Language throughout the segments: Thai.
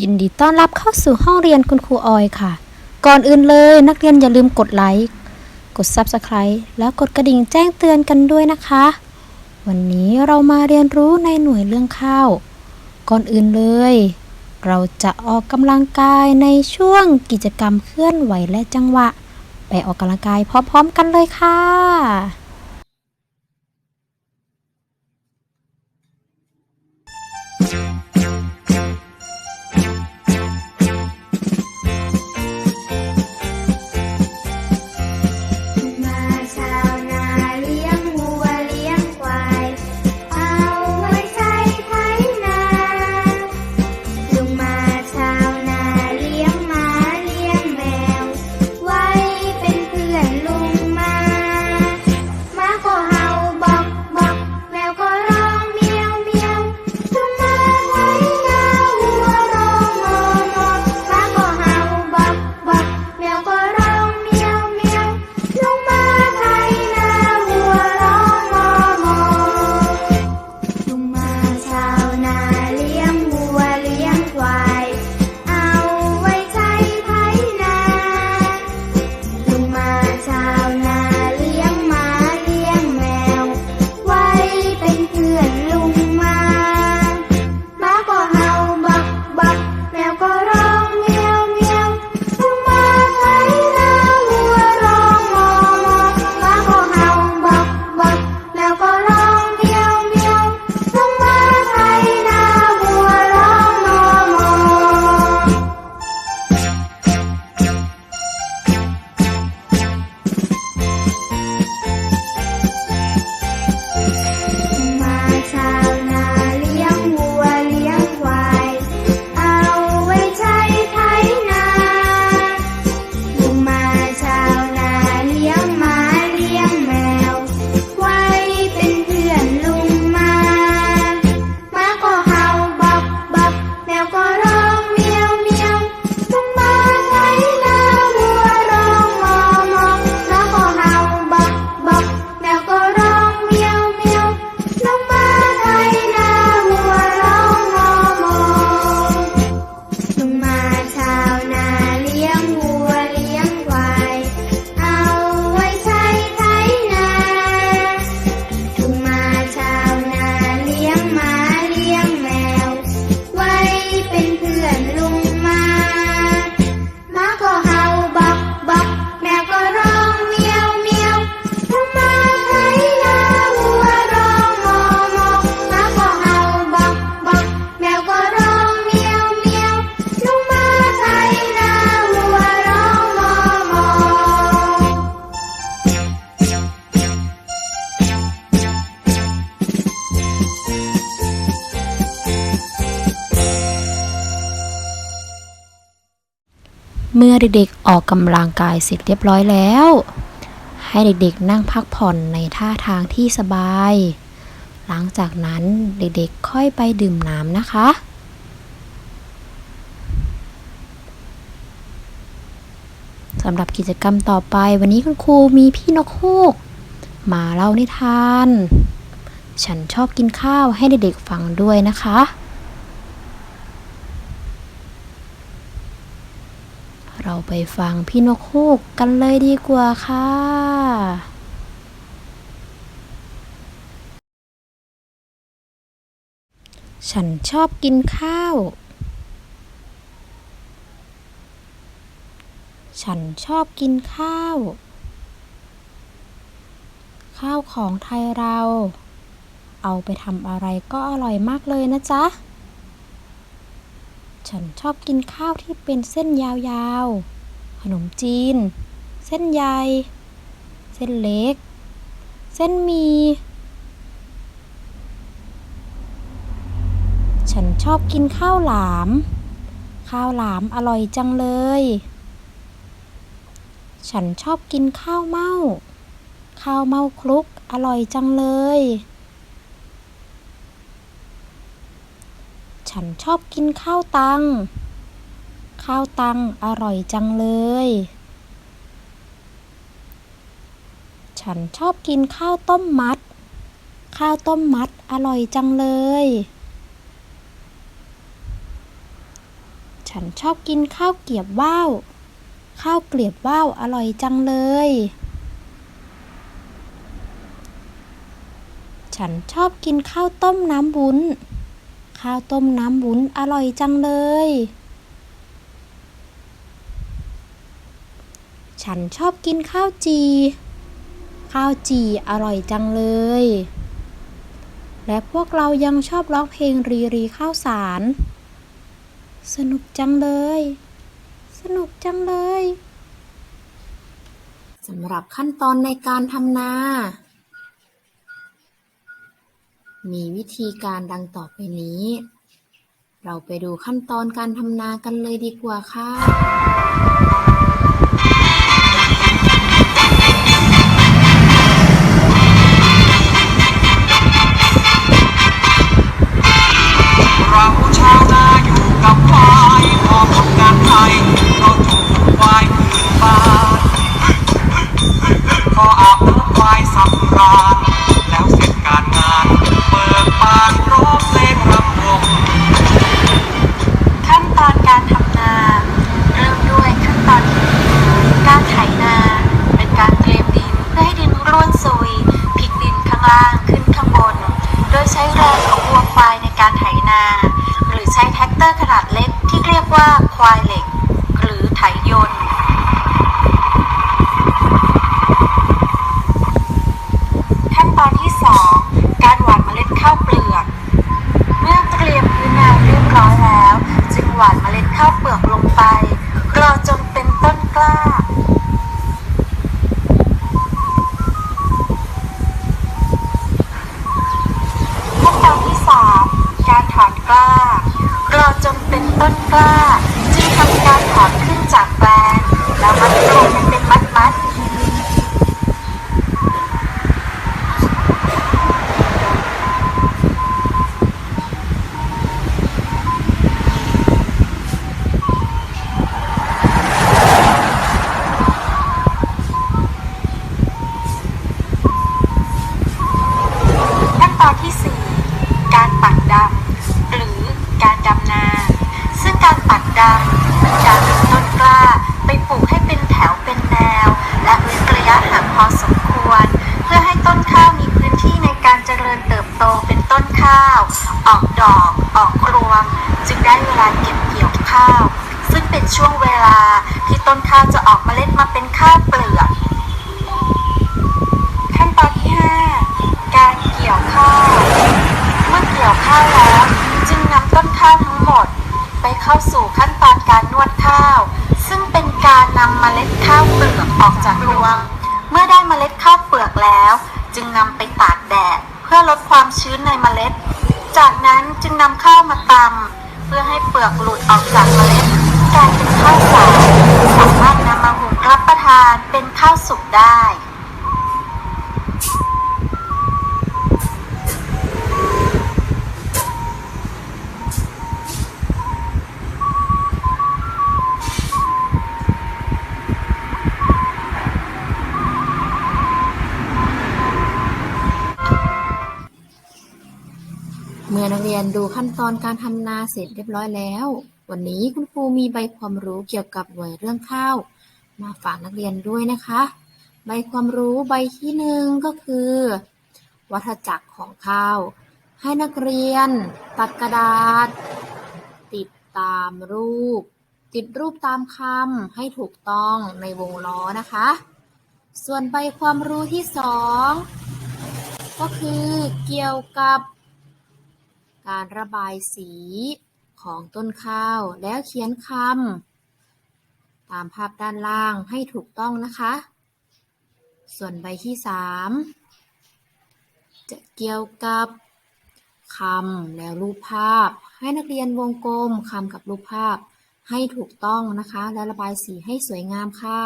ยินดีต้อนรับเข้าสู่ห้องเรียนคุณครูออยค่ะ ก่อนอื่นเลยนักเรียนอย่าลืมกดไลค์ กด Subscribe แล้วกดกระดิ่งแจ้งเตือนกันด้วยนะคะ วันนี้เรามาเรียนรู้ในหน่วยเรื่องข้าว ก่อนอื่นเลย เราจะออกกำลังกายในช่วงกิจกรรมเคลื่อนไหวและจังหวะ ไปออกกำลังกายพร้อมๆกันเลยค่ะ เมื่อเด็กๆออกกำลังกายเสร็จเรียบร้อยแล้ว ให้เด็กๆนั่งพักผ่อนในท่าทางที่สบาย หลังจากนั้นเด็กๆค่อยไปดื่มน้ำนะคะสำหรับกิจกรรมต่อไปวันนี้คุณครูมีพี่นกฮูก มาเล่านิทาน ฉันชอบกินข้าวให้เด็กๆฟังด้วยนะคะ ไปฟังพี่นกฮูกกันเลยดีกว่าค่ะ ฉันชอบกินข้าว ฉันชอบกินข้าว ข้าวของไทยเรา เอาไปทำอะไรก็อร่อยมากเลยนะจ๊ะ ฉันชอบกินข้าวที่เป็นเส้นยาวๆ ขนมจีน เส้นใหญ่เส้นเล็ก เส้นมี ฉันชอบกินข้าวหลาม ข้าวหลามอร่อยจังเลย ฉันชอบกินข้าวเม่า ข้าวเม่าคลุกอร่อยจังเลย ฉันชอบกินข้าวตัง ข้าวตังอร่อยจังเลย ฉันชอบกินข้าวต้มมัด ข้าวต้มมัดอร่อยจังเลย ฉันชอบกินข้าวเกียบว่าว ข้าวเกลียบว่าวอร่อยจังเลยฉันชอบกินข้าวต้มน้ำบุ้น ข้าวต้มน้ำวุ้นอร่อยจังเลย ฉันชอบกินข้าวจี ข้าวจีอร่อยจังเลย และพวกเรายังชอบร้องเพลงรีรีข้าวสาร สนุกจังเลย สนุกจังเลยสำหรับขั้นตอนในการทำนา มีวิธีการดังต่อไปนี้ เราไปดูขั้นตอนการทำนากันเลยดีกว่าค่ะ กล้ารอจนเป็นต้นกล้าจึงทำการถอนขึ้นจากแปลงแล้วมัดรวมให้เป็น ยะห่างพอสมควร เพื่อให้ต้นข้าวมีพื้นที่ในการเจริญเติบโตเป็นต้นข้าว ออกดอก ออกรวง จึงได้เวลาเก็บเกี่ยวข้าว ซึ่งเป็นช่วงเวลาที่ต้นข้าวจะออกมเมล็ดมาเป็นข้าวเปลือกขั้นตอนที่ 5 การเกี่ยวข้าวเมื่อเกี่ยวข้าวแล้วจึงนำต้นข้าวทั้งหมด ไปเข้าสู่ขั้นตอนการนวดข้าว ซึ่งเป็นการนำเมล็ดข้าวเปลือกออกจากรวง เมื่อได้เมล็ดข้าวเปลือกแล้ว จึงนำไปตากแดด เพื่อลดความชื้นในเมล็ด จากนั้นจึงนำข้าวมาตำเพื่อให้เปลือกหลุดออกจากเมล็ดกลายเป็นข้าวสารสามารถนำมาหุงรับประทานเป็นข้าวสุกได้ เมื่อนักเรียนดูขั้นตอนการทำนาเสร็จเรียบร้อยแล้ว วันนี้คุณครูมีใบความรู้เกี่ยวกับหน่วยเรื่องข้าว มาฝากนักเรียนด้วยนะคะ ใบความรู้ใบที่หนึ่งก็คือ วัฏจักรของข้าว ให้นักเรียน ตัดกระดาษ ติดตามรูป ติดรูปตามคำให้ถูกต้องในวงล้อนะคะ ส่วนใบความรู้ที่สองก็คือเกี่ยวกับ การระบายสีของต้นข้าว แล้วเขียนคำตามภาพด้านล่างให้ถูกต้องนะคะ ส่วนใบที่สามจะเกี่ยวกับคำแล้วรูปภาพ ให้นักเรียนวงกลมคำกับรูปภาพให้ถูกต้องนะคะ และระบายสีให้สวยงามค่ะ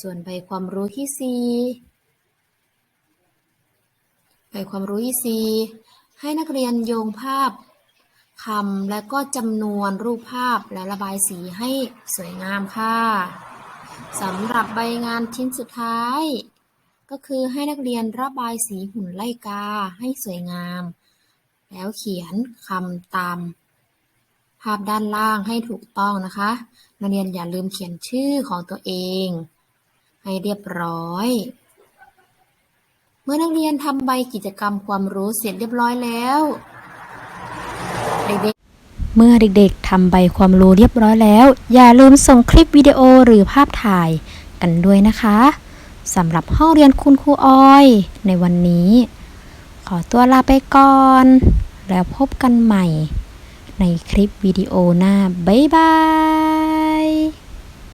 ส่วนใบความรู้ที่สี่ใบความรู้ที่สี่ ให้นักเรียนโยงภาพคำและก็จำนวนรูปภาพและระบายสีให้สวยงามค่ะสำหรับใบงานชิ้นสุดท้าย ก็คือให้นักเรียนระบายสีหุ่นไล่กาให้สวยงาม แล้วเขียนคำตาม ภาพด้านล่างให้ถูกต้องนะคะ นักเรียนอย่าลืมเขียนชื่อของตัวเอง ให้เรียบร้อย มื่อนักเรียนทำใบกิจกรรมความรู้เสร็จเรียบร้อยแล้ว เด็กๆ เมื่อเด็กๆทำใบความรู้เรียบร้อยแล้ว อย่าลืมส่งคลิปวิดีโอหรือภาพถ่ายกันด้วยนะคะสำหรับห้องเรียนคุณครูออย ในวันนี้ ขอตัวลาไปก่อน แล้วพบกันใหม่ ในคลิปวิดีโอหน้า บ๊ายบาย